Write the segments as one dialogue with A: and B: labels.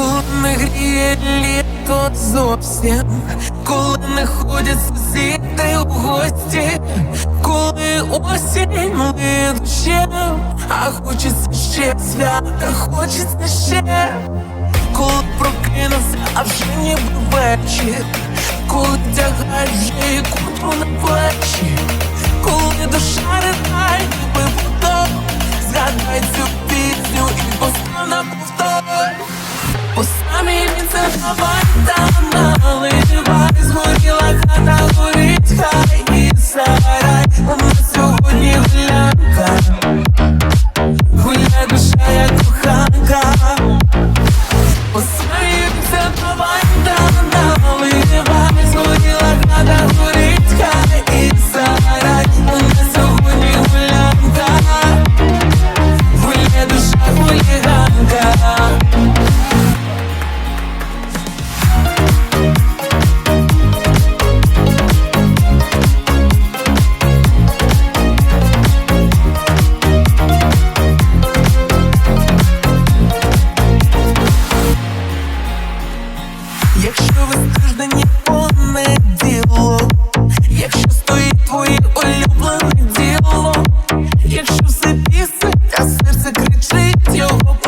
A: коли не гріє літо зовсім, коли не ходять сусіди у гості, коли осінь душем, а хочеться ще свята, хочеться ще, коли прокинувся, а вже ніби вечір, коли тягають вже і кутру на плечі, давай там наливай Згоріла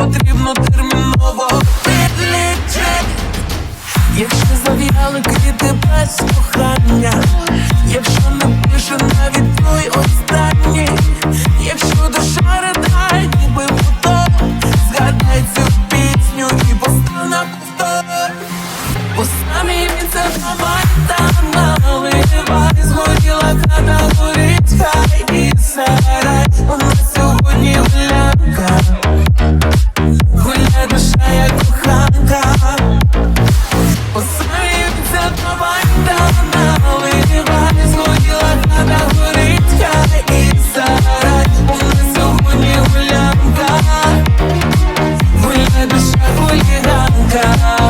A: потрібно терміново підлічить. Якщо зав'яли квіти без кохання, якщо не пише навіть той останній, якщо душа ридає, ніби фото, згадай цю пісню і постав на повтор. У самій вінце давай там наливай Згоріла down